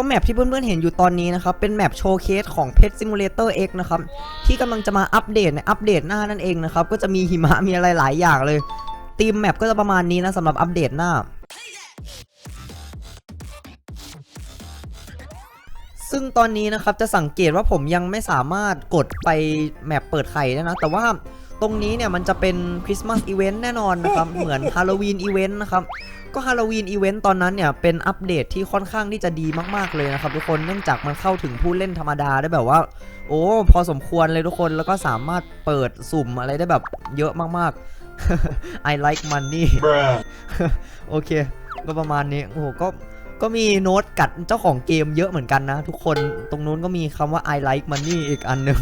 ก็แมปที่เพื่อนๆเห็นอยู่ตอนนี้นะครับ เป็นแมปโชว์เคสของ Pet Simulator X นะครับ ที่กำลังจะมาอัปเดตในอัปเดตหน้านั่นเองนะครับ ก็จะมีหิมะมีอะไรหลายอย่างเลยธีมแมปก็จะประมาณนี้นะสำหรับอัปเดตหน้าซึ่งตอนนี้นะครับจะสังเกตว่าผมยังไม่สามารถกดไปแมปเปิดไข่ได้นะ แต่ว่าตรงนี้เนี่ยมันจะเป็นคริสต์มาสอีเวนต์แน่นอนนะครับ เหมือนฮาโลวีนอีเวนต์นะครับ ก็ฮาโลวีนอีเวนต์ตอนนั้นเนี่ยเป็นอัปเดตที่ค่อนข้างที่จะดีมากๆเลยนะครับทุกคนเนื่องจากมันเข้าถึงผู้เล่นธรรมดาได้แบบว่า โอ้พอสมควรเลยทุกคนแล้วก็สามารถเปิดสุ่มอะไรได้แบบเยอะมากๆ I like money โอเค ก็ประมาณนี้โอ้โหก็ก็มีโน้ตกัดเจ้าของเกมเยอะเหมือนกันนะ ทุกคนตรงนู้นก็มีคำว่า I like money อีกอันหนึ่ง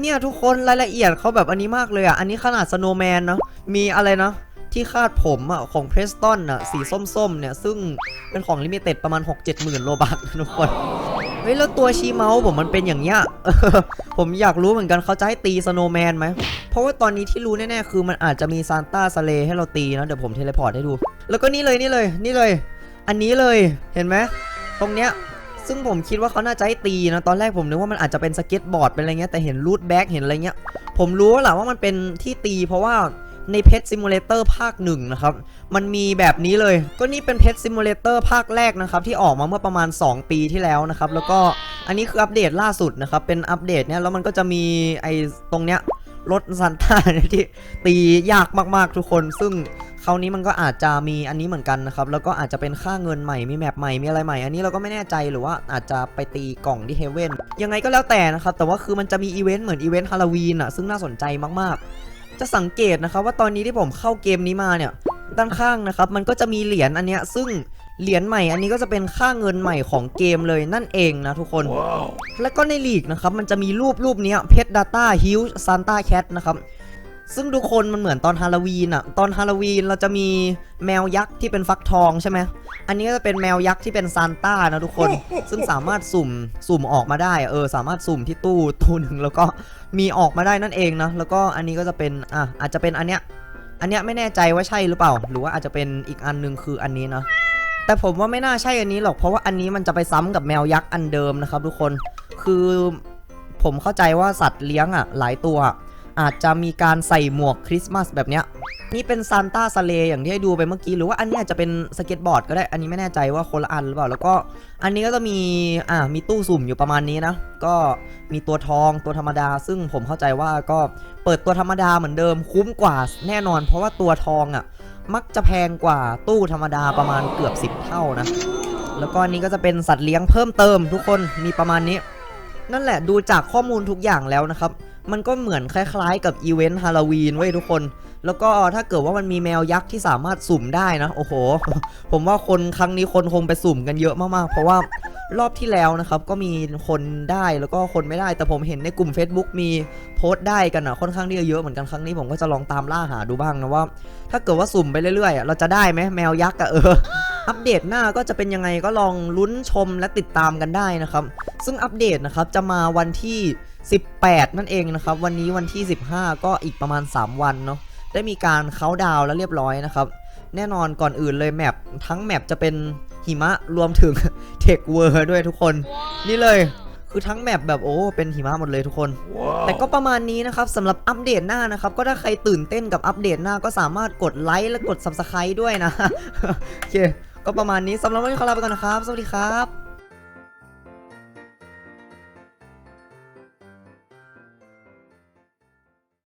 เนี่ยทุกคนรายละเอียดเขาแบบอันนี้มากเลยอะ อันนี้ขนาด Snowman นาะมีอะไรนะ ที่คาดผมอะของ Preston อะสีส้มๆเนี่ย ซึ่งเป็นของลิมิเต็ดประมาณ 6-7หมื่นโลบัคทุกคน เฮ้ย แล้วตัวชีเมาส์ผมมันเป็นอย่างเงี้ยผมอยากรู้เหมือนกันเขาจะให้ตี Snowman ไหม เพราะว่าตอนนี้ที่รู้แน่ๆ คือมันอาจจะมีซานต้าสเลให้เราตีนะ เดี๋ยวผมเทเลพอร์ตให้ดู แล้วก็นี่เลยนี่เลยนี่เลย อันนี้เลยเห็นไหมตรงเนี้ยซึ่งผมคิดว่าเขาน่าจะให้ตีนะ ตอนแรกผมนึกว่ามันอาจจะเป็นสเก็ตบอร์ดเป็นอะไรเงี้ยแต่เห็นรูดแบ็กเห็นอะไรเงี้ย ผมรู้แหละว่ามันเป็นที่ตีเพราะว่า ในเพ t ซิมูเลเตอร์ภาคหนึ่งนะครับ มันมีแบบนี้เลย ก็นี่เป็นเพ t ซิมูเลเตอร์ภาคแรกนะครับ ที่ออกมาเมื่อประมาณ 2 ปีที่แล้วนะครับ แล้วก็อันนี้คืออัปเดตล่าสุดนะครับ เป็นอัปเดตเนี่ยแล้วมันก็จะมีไอ้ตรงเนี้ยรถซันต้าที่ตียากมากๆทุกคน ซึ่งคราวนี้มันก็อาจจะมีอันนี้เหมือนกันนะครับ แล้วก็อาจจะเป็นค่าเงินใหม่ มีแมปใหม่ มีอะไรใหม่ อันนี้เราก็ไม่แน่ใจหรือว่าอาจจะไปตีกล่องที่เฮเว่นยังไงก็แล้วแต่นะครับ แต่ว่าคือมันจะมีอีเวนต์เหมือนอีเวนต์ฮาโลวีนอะ ซึ่งน่าสนใจมากๆ จะสังเกตนะครับว่าตอนนี้ที่ผมเข้าเกมนี้มาเนี่ย ด้านข้างนะครับ มันก็จะมีเหรียญอันเนี้ยซึ่งเหรียญใหม่อันนี้ก็จะเป็นค่าเงินใหม่ของเกมเลยนั่นเองนะทุกคน Wow. แล้วก็ในลีกนะครับ มันจะมีรูปรูปเนี้ยเพชรดาต้าฮิวซานต้าแคทนะครับ ซึ่งทุกคนมันเหมือนตอนฮาโลวีนอะตอนฮาโลวีนเราจะมีแมวยักษ์ที่เป็นฟักทองใช่ไหมอันนี้ก็จะเป็นแมวยักษ์ที่เป็นซานต้านะทุกคน ซึ่งสามารถสุ่มสุ่มออกมาได้ เออ สามารถสุ่มที่ตู้ตู้หนึ่งแล้วก็มีออกมาได้นั่นเองนะ แล้วก็อันนี้ก็จะเป็น อะ อาจจะเป็นอันเนี้ย อันเนี้ยไม่แน่ใจว่าใช่หรือเปล่า หรือว่าอาจจะเป็นอีกอันหนึงคืออันนี้นะ แต่ผมว่าไม่น่าใช่อันนี้หรอก เพราะว่าอันนี้มันจะไปซ้ำกับแมวยักษ์อันเดิมนะครับ ทุกคน คือผมเข้าใจว่าสัตว์เลี้ยงอะ หลายตัว อาจจะมีการใส่หมวกคริสต์มาสแบบเนี้ยนี่เป็นซานต้าสเลอย่างที่ให้ดูไปเมื่อกี้หรือว่าอันนี้อาจจะเป็นสเก็ตบอร์ดก็ได้อันนี้ไม่แน่ใจว่าคนละอันหรือเปล่า แล้วก็อันนี้ก็จะมีอ่ามีตู้สุ่มอยู่ประมาณนี้นะ ก็มีตัวทองตัวธรรมดา ซึ่งผมเข้าใจว่าก็เปิดตัวธรรมดาเหมือนเดิมคุ้มกว่าแน่นอน เพราะว่าตัวทองอะมักจะแพงกว่าตู้ธรรมดาประมาณเกือบ 10 เท่านะ แล้วก็อันนี้ก็จะเป็นสัตว์เลี้ยงเพิ่มเติมทุกคนมีประมาณนี้ นั่นแหละดูจากข้อมูลทุกอย่างแล้วนะครับ มันก็เหมือนคล้ายๆกับอีเวนต์ฮาโลวีนเว้ยทุกคน แล้วก็ถ้าเกิดว่ามันมีแมวยักษ์ที่สามารถสุ่มได้นะ โอ้โห ผมว่าคนครั้งนี้คนคงไปสุ่มกันเยอะมากๆ เพราะว่ารอบที่แล้วนะครับ ก็มีคนได้แล้วก็คนไม่ได้ แต่ผมเห็นในกลุ่ม Facebook มีโพสต์ได้กันอะค่อนข้างที่จะเยอะเหมือนกันครั้งนี้ผมก็จะลองตามล่าหาดูบ้างนะว่า ถ้าเกิดว่าสุ่มไปเรื่อยๆเราจะได้ไหมแมวยักษ์อะเอออัปเดตหน้าก็จะเป็นยังไงก็ลองลุ้นชมและติดตามกันได้นะครับ ซึ่งอัปเดตนะครับจะมาวันที่ 18 นั่นเองนะครับ วันนี้วันที่ 15 ก็อีกประมาณ 3 วันเนาะได้มีการเคาน์ดาวน์แล้วเรียบร้อยนะครับ แน่นอนก่อนอื่นเลยแมปทั้งแมปจะเป็นหิมะรวมถึงเทคเวอร์ด้วยทุกคน นี่เลยคือทั้งแมปแบบโอ้เป็นหิมะหมดเลยทุกคนแต่ Wow. ก็ประมาณนี้นะครับสำหรับอัปเดตหน้านะครับ ก็ถ้าใครตื่นเต้นกับอัปเดตหน้าก็สามารถกดไลค์และกด Subscribe ด้วยนะ โอเค ก็ประมาณนี้สำหรับวันนี้ขอลาไปก่อนนะครับ สวัสดีครับ